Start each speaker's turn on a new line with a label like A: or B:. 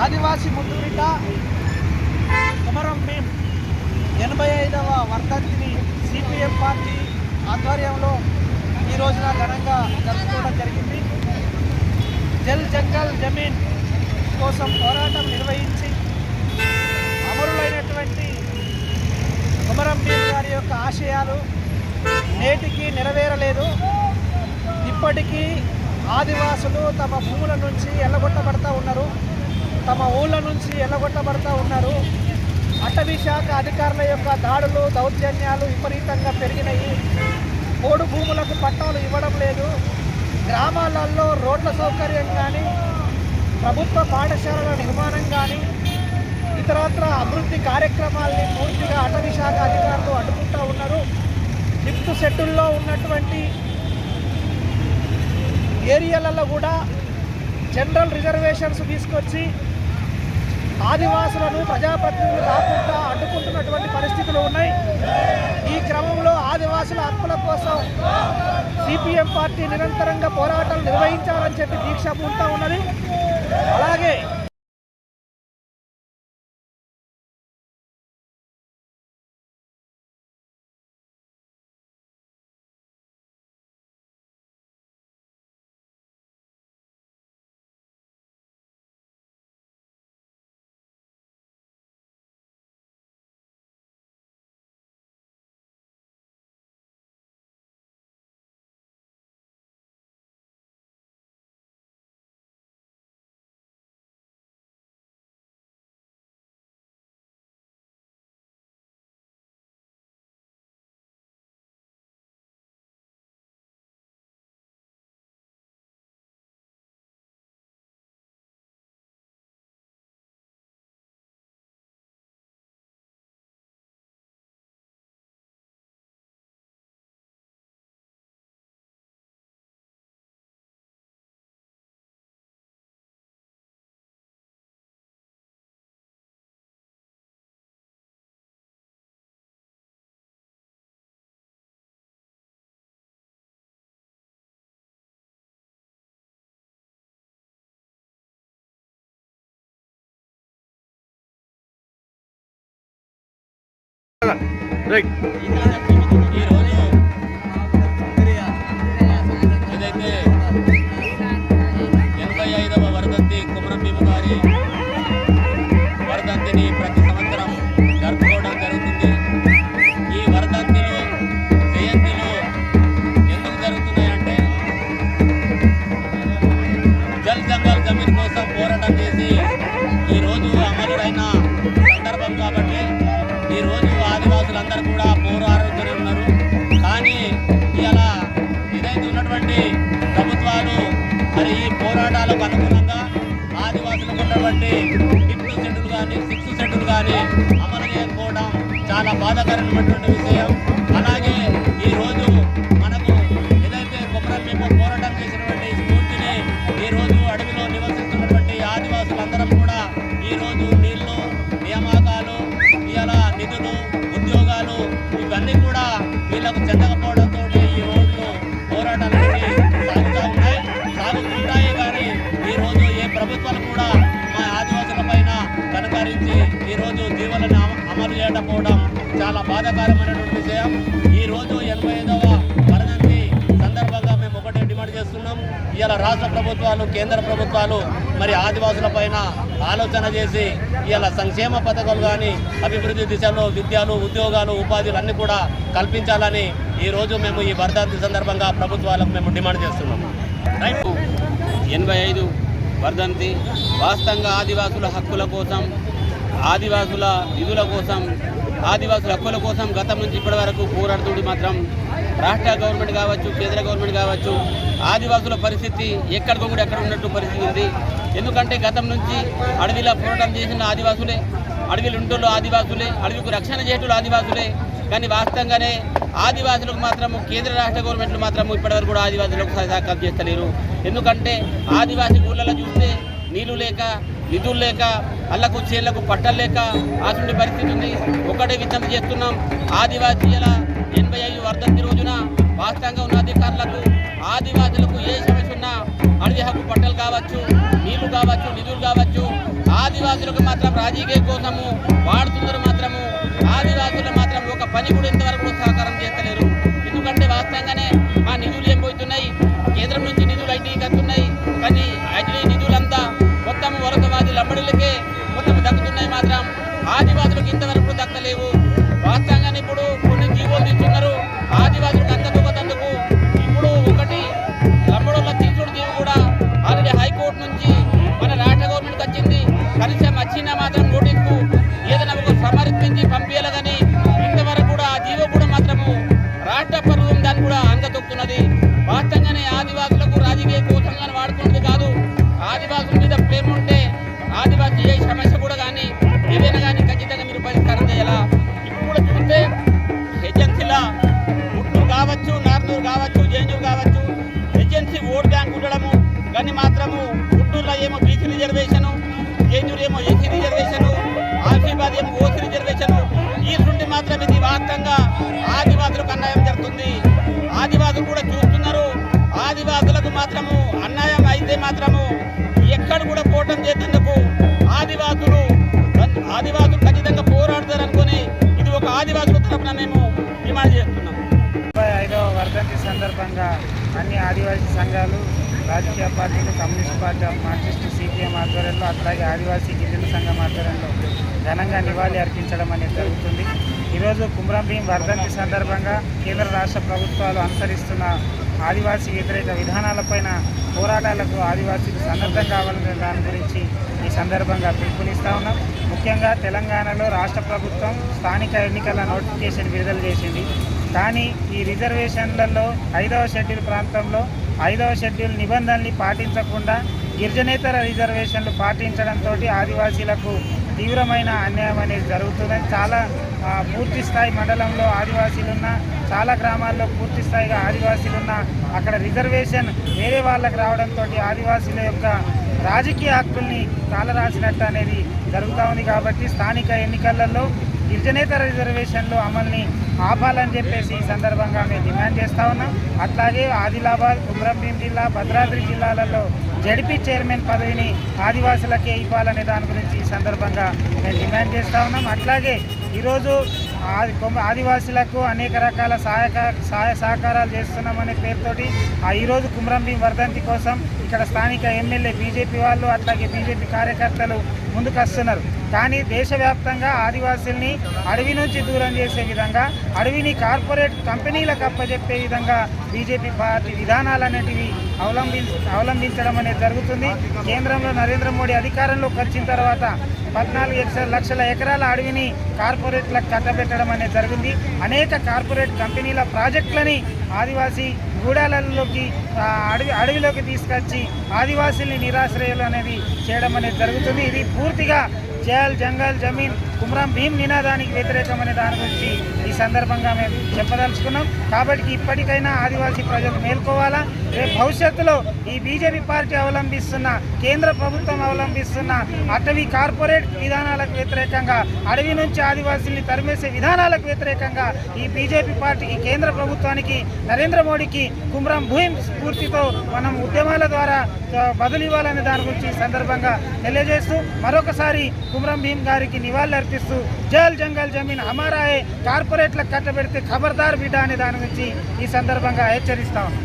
A: ఆదివాసీ ముద్దుబిడ్డ కుమరం భీం ఎనభై ఐదవ వర్ధంతిని సిపిఎం పార్టీ ఆధ్వర్యంలో ఈ రోజున ఘనంగా జరుపుకోవడం జరిగింది. జల్ జంగల్ జమీన్ కోసం పోరాటం నిర్వహించి అమరులైనటువంటి కుమరం భీమ్ గారి యొక్క ఆశయాలు నేటికి నెరవేరలేదు. ఇప్పటికీ ఆదివాసులు తమ భూముల నుంచి ఎల్లగొట్టబడతా ఉన్నారు. తమ ఊళ్ళ నుంచి ఎల్లగొట్టబడతా ఉన్నారు. అటవీ శాఖ అధికారుల యొక్క దాడులు దౌర్జన్యాలు విపరీతంగా పెరిగినాయి. పోడు భూములకు పట్టాలు ఇవ్వడం లేదు. గ్రామాలలో రోడ్ల సౌకర్యం కానీ ప్రభుత్వ పాఠశాలల నిర్మాణం కానీ ఇతరత్ర అభివృద్ధి కార్యక్రమాల్ని పూర్తిగా అటవీ శాఖ అధికారులు అడ్డుకుంటూ ఉన్నారు. ఫిఫ్త్ షెడ్యూల్లో ఉన్నటువంటి ఏరియాలలో కూడా జనరల్ రిజర్వేషన్స్ తీసుకొచ్చి ఆదివాసులను ప్రజాప్రతినిధులు కాకుండా అడ్డుకుంటున్నటువంటి పరిస్థితులు ఉన్నాయి. ఈ క్రమంలో ఆదివాసుల హక్కుల కోసం సిపిఎం పార్టీ నిరంతరంగా పోరాటాలు నిర్వహించాలని చెప్పి దీక్ష పూర్తా ఉన్నది. అలాగే
B: ఏదైతే ఎనభై ఐదవ వరదంతి కుమరం భీమ గారి వరదంతిని ప్రతి ఈరోజు ఆదివాసులందరూ కూడా పూర్వారోగ్యం ఉన్నారు. కానీ ఇలా ఏదైతే ఉన్నటువంటి ప్రభుత్వాలు మరి ఈ పోరాటాలకు అనుగుణంగా ఆదివాసులకు ఉన్నటువంటి ఫిఫ్త్ షెడ్యూల్ కానీ సిక్స్త్ షెడ్యూల్ కానీ అమలు చేయకపోవడం చాలా బాధాకరమైనటువంటి విషయం. అలాగే ఈరోజు చెందకపోవడంతో ఈ రోజు పోరాటాలు అనేవి సాగుతూ ఉన్నాయి. సాగుతుంటాయి కానీ ఈరోజు ఏ ప్రభుత్వాలు కూడా మా ఆదివాసుల పైన కనకరించి ఈరోజు జీవలను అమలు చేయకపోవడం చాలా బాధాకరమైనటువంటి విషయం. ఈరోజు ఎనభై ఐదవ వరదంతి సందర్భంగా మేము ఒకటే డిమాండ్ చేస్తున్నాం. ఇవాళ రాష్ట్ర ప్రభుత్వాలు కేంద్ర ప్రభుత్వాలు మరి ఆదివాసుల పైన ఆలోచన చేసి ఇవాళ సంక్షేమ పథకాలు కానీ అభివృద్ధి దిశలో విద్యలు ఉద్యోగాలు ఉపాధులు అన్నీ కూడా కల్పించాలని ఈరోజు మేము ఈ వర్ధంతి సందర్భంగా ప్రభుత్వాలకు మేము డిమాండ్ చేస్తున్నాం. రైట్
C: ఎనభై ఐదు వర్ధంతి వాస్తవంగా ఆదివాసుల హక్కుల కోసం ఆదివాసుల నిధుల కోసం ఆదివాసుల హక్కుల కోసం గతం నుంచి ఇప్పటి వరకు పోరాడుతుంది మాత్రం రాష్ట్ర గవర్నమెంట్ కావచ్చు కేంద్ర గవర్నమెంట్ కావచ్చు ఆదివాసుల పరిస్థితి ఎక్కడికొకటి ఎక్కడ ఉన్నట్టు పరిస్థితి ఉంది. ఎందుకంటే గతం నుంచి అడవిలో పోరాటం చేసిన ఆదివాసులే అడవిలు ఉంటోళ్ళు ఆదివాసులే అడవికి రక్షణ చేయటం ఆదివాసులే. కానీ వాస్తవంగానే ఆదివాసులకు మాత్రము కేంద్ర రాష్ట్ర గవర్నమెంట్లు మాత్రము ఇప్పటివరకు కూడా ఆదివాసులకు సహకారం చేస్తలేరు. ఎందుకంటే ఆదివాసీ ఊళ్ళలో చూస్తే నీళ్ళు లేక నిధులు లేక అల్లకు చేళ్ళకు పట్టలు లేక ఆసుండి పరిస్థితి ఉంది. ఒకటే విజ్ఞప్తి చేస్తున్నాం. ఆదివాసీల ఎనభై ఐదు వర్ధంతి రోజున వాస్తవంగా ఉన్న అధికారులకు ఆదివాసులకు ఏ సమస్య ఉన్నా అడవి హక్కు పట్టలు కావచ్చు నీళ్ళు కావచ్చు నిధులు కావచ్చు. ఆదివాసులకు మాత్రం రాజకీయ కోసము వాడుతున్నారు మాత్రము ఆదివాసులు మాత్రం ఒక పని కూడా ఇంతవరకు కూడా సహకారం చేస్తలేరు. ఎందుకంటే వాస్తవంగానే మా నిధులు ఏం పోతున్నాయి? కేంద్రం నుంచి నిధులు ఐటీకి వస్తున్నాయి. కానీ ఆదివాసులకు ఇంతవరకు దక్కలేవు వాస్తవంగా ఇప్పుడు కొన్ని జీవోలు తీస్తున్నారు ఆదివాసులకు అంతకు ఆసిఫాబాద్ ఏమో ఓసీ రిజర్వేషను ఈ నుండి మాత్రం ఇది వాస్తవంగా ఆదివాసులకు అన్యాయం జరుగుతుంది. ఆదివాసులు కూడా చూస్తున్నారు. ఆదివాసులకు మాత్రము అన్యాయం అయితే మాత్రము ఎక్కడ కూడా పోవటం చేసేందుకు ఆదివాసులు ఆదివాసులు ఖచ్చితంగా పోరాడతారు అనుకుని ఇది ఒక ఆదివాసుల తరఫున మేము డిమాండ్ చేస్తున్నాం.
D: ముప్పై ఐదవ వర్ధంతి సందర్భంగా అన్ని ఆదివాసీ సంఘాలు రాజకీయ పార్టీలు కమ్యూనిస్ట్ పార్టీ మార్క్సిస్ట్ సిపిఎం ఆధ్వర్యంలో అట్లాగే ఆదివాసీ గిరిజన సంఘం ఆధ్వర్యంలో ఘనంగా నివాళి అర్పించడం అనేది జరుగుతుంది. ఈరోజు కుమ్రం భీం వర్ధంతి సందర్భంగా కేంద్ర రాష్ట్ర ప్రభుత్వాలు అనుసరిస్తున్న ఆదివాసీ వ్యతిరేక విధానాలపైన పోరాటాలకు ఆదివాసీలు సన్నద్ధం కావాలనే దాని గురించి ఈ సందర్భంగా పిలుపునిస్తా ఉన్నాం. ముఖ్యంగా తెలంగాణలో రాష్ట్ర ప్రభుత్వం స్థానిక ఎన్నికల నోటిఫికేషన్ విడుదల చేసింది. కానీ ఈ రిజర్వేషన్లలో ఐదవ షెడ్యూల్ ప్రాంతంలో ఐదవ షెడ్యూల్ నిబంధనల్ని పాటించకుండా గిరిజనేతర రిజర్వేషన్లు పాటించడంతో ఆదివాసీలకు తీవ్రమైన అన్యాయం అనేది జరుగుతుందని చాలా పూర్తి స్థాయి మండలంలో ఆదివాసీలు ఉన్న చాలా గ్రామాల్లో పూర్తి స్థాయిగా ఆదివాసీలు ఉన్న అక్కడ రిజర్వేషన్ వేరే వాళ్ళకి రావడంతో ఆదివాసీల యొక్క రాజకీయ హక్కుల్ని కాలరాసినట్టు అనేది జరుగుతూ ఉంది కాబట్టి స్థానిక ఎన్నికలలో గిరిజనేతర రిజర్వేషన్లు అమల్ని ఆపాలని చెప్పేసి ఈ సందర్భంగా మేము డిమాండ్ చేస్తా ఉన్నాం. అట్లాగే ఆదిలాబాద్ కుమ్రంభీం జిల్లా భద్రాద్రి జిల్లాలలో జడిపి చైర్మన్ పదవిని ఆదివాసులకే ఇవ్వాలనే దాని గురించి ఈ సందర్భంగా మేము డిమాండ్ చేస్తా ఉన్నాం. అట్లాగే ఈరోజు ఆది ఆదివాసులకు అనేక రకాల సహాయక సహాయ సహకారాలు చేస్తున్నామనే పేరుతోటి ఆ ఈరోజు కుమ్రంభీం వర్ధంతి కోసం ఇక్కడ స్థానిక ఎమ్మెల్యే బీజేపీ వాళ్ళు అట్లాగే బీజేపీ కార్యకర్తలు ముందుకు వస్తున్నారు. కానీ దేశవ్యాప్తంగా ఆదివాసుల్ని అడవి నుంచి దూరం చేసే విధంగా అడవిని కార్పొరేట్ కంపెనీలకు అప్పజెప్పే విధంగా బీజేపీ పార్టీ విధానాలు అనేటివి అవలంబి అవలంబించడం అనేది జరుగుతుంది. కేంద్రంలో నరేంద్ర మోడీ అధికారంలోకి వచ్చిన తర్వాత పద్నాలుగు లక్షల ఎకరాల అడవిని కార్పొరేట్లకు కట్టబెట్టడం అనేది జరిగింది. అనేక కార్పొరేట్ కంపెనీల ప్రాజెక్టులని ఆదివాసీ గూడాలలోకి అడవి అడవిలోకి తీసుకొచ్చి ఆదివాసీల్ని నిరాశ్రయాలు అనేది చేయడం అనేది జరుగుతుంది. ఇది పూర్తిగా జల్ జంగల్ జమీన్ కుమ్రాం భీం నినాదానికి వ్యతిరేకమైన దాని గురించి ఈ సందర్భంగా మేము చెప్పదలుచుకున్నాం. కాబట్టి ఇప్పటికైనా ఆదివాసీ ప్రజలు మేల్కోవాలా? రేపు భవిష్యత్తులో ఈ బీజేపీ పార్టీ అవలంబిస్తున్న కేంద్ర ప్రభుత్వం అవలంబిస్తున్న అటవీ కార్పొరేట్ విధానాలకు వ్యతిరేకంగా అడవి నుంచి ఆదివాసీల్ని తరిమేసే విధానాలకు వ్యతిరేకంగా ఈ బీజేపీ పార్టీకి కేంద్ర ప్రభుత్వానికి నరేంద్ర మోడీకి కుమరం భూమి స్ఫూర్తితో మనం ఉద్యమాల ద్వారా ఆ, బదులు ఇవ్వాలనే దాని గురించి సందర్భంగా తెలియజేస్తూ మరొకసారి కుమ్రం భీమ్ గారికి నివాళులు అర్పిస్తూ జల్ జంగల్ జమీన్ హమారాయే కార్పొరేట్లకు కట్టబెడితే ఖబర్దార్ బిడ్డ అనే దాని గురించి ఈ సందర్భంగా హెచ్చరిస్తా ఉన్నాం.